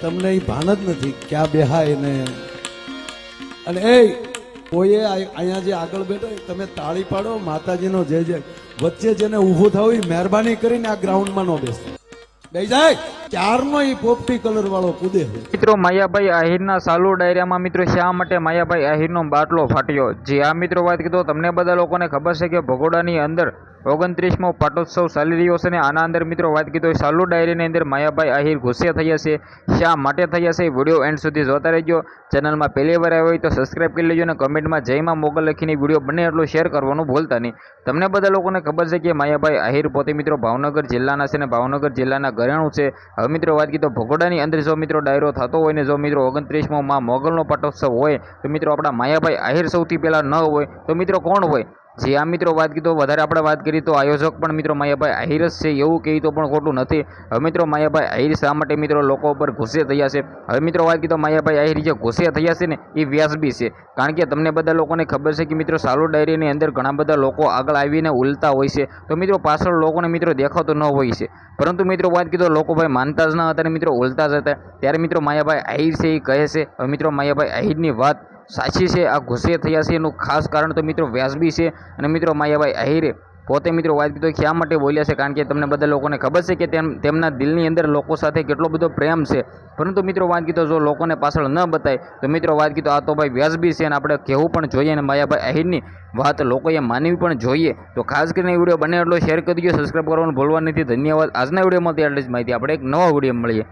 તમને એ ભાન જ નથી ક્યાં બેહાય ને. અને એ કોઈએ અહીંયા જે આગળ બેઠો તમે તાળી પાડો, માતાજીનો જે જે, વચ્ચે જેને ઊભું થવું મહેરબાની કરીને આ ગ્રાઉન્ડમાં ન બેસતા બે જાય. મિત્રો, માયાભાઈ આહિરના સાલુ ડાયરામાં મિત્રો શા માટે માયાભાઈ આહિરનો બાટલો ફાટ્યો? જે આ મિત્રો, વાત કીધો, તમને બધા લોકોને ખબર છે કે ભગોડાની અંદર ઓગણત્રીસમો પાટોત્સવ ચાલી છે અને આના અંદર મિત્રો, વાત કીધો સાલુ ડાયરીની અંદર માયાભાઈ આહિર ગુસ્સે થયા છે. શા માટે થયા છે વીડિયો એન્ડ સુધી જોતા રહેજો. ચેનલમાં પહેલી આવ્યો હોય તો સબસ્ક્રાઇબ કરી લેજો કમેન્ટમાં જયમાં મોગલ લખીને વીડિયો બને એટલો શેર કરવાનું ભૂલતા નહીં. તમને બધા લોકોને ખબર છે કે માયાભાઈ આહિર પોતે મિત્રો ભાવનગર જિલ્લાના છે અને ભાવનગર જિલ્લાના ઘરેણું છે. હવે મિત્રો વાત કીધો ભગોડાની અંદર જો મિત્રો ડાયરો થતો હોય ને જો મિત્રો ઓગણત્રીસમાં માં મોગલનો પટોત્સવ હોય, તો મિત્રો આપણા માયાભાઈ આહિર સૌથી પહેલાં ન હોય, તો મિત્રો કોણ હોય? જે આ મિત્રો, વાત કીધો, વધારે આપણે વાત કરી તો આયોજક પણ મિત્રો માયાભાઈ આહિર જ છે, એવું કહી તો પણ ખોટું નથી. હવે મિત્રો, માયાભાઈ આહિર શા માટે મિત્રો લોકો ઉપર ગુસ્સે થયા છે? હવે મિત્રો, વાત કીધો, માયાભાઈ આહિર જે ગુસ્સે થયા છે ને, એ વ્યાજબી છે. કારણ કે તમને બધા લોકોને ખબર છે કે મિત્રો, સાલુ ડાયરીની અંદર ઘણા બધા લોકો આગળ આવીને ઉલતા હોય છે. તો મિત્રો, પાછળ લોકોને મિત્રો દેખાતો ન હોય છે. પરંતુ મિત્રો, વાત કીધો, લોકો ભાઈ માનતા જ ન હતા અને મિત્રો ઉલતા જ હતા. ત્યારે મિત્રો, માયાભાઈ આહિર છે એ કહે છે, હવે મિત્રો, માયાભાઈ આહિરની વાત સાચી છે, આ ગુસ્સે થયા છે એનું ખાસ કારણ તો મિત્રો વ્યાજબી છે. અને મિત્રો માયાભાઈ આહિરે પોતે મિત્રો વાત કીધો શા માટે બોલ્યા છે? કારણ કે તમને બધા લોકોને ખબર છે કે તેમ, તેમના દિલની અંદર લોકો સાથે કેટલો બધો પ્રેમ છે. પરંતુ મિત્રો વાત કીધો, જો લોકોને પાછળ ન બતાય, તો મિત્રો વાત કીધો, આ તો ભાઈ વ્યાજબી છે અને આપણે કહેવું પણ જોઈએ. અને માયાભાઈ આહિરની વાત લોકોએ માનવી પણ જોઈએ. તો ખાસ કરીને વીડિયો બને એટલો શેર કરી દો સબસ્ક્રાઈબ કરવાનું ભૂલવા નથી. ધન્યવાદ. આજના વિડીયોમાંથી તે આટલી જ માહિતી. આપણે એક નવા વીડિયો મળીએ.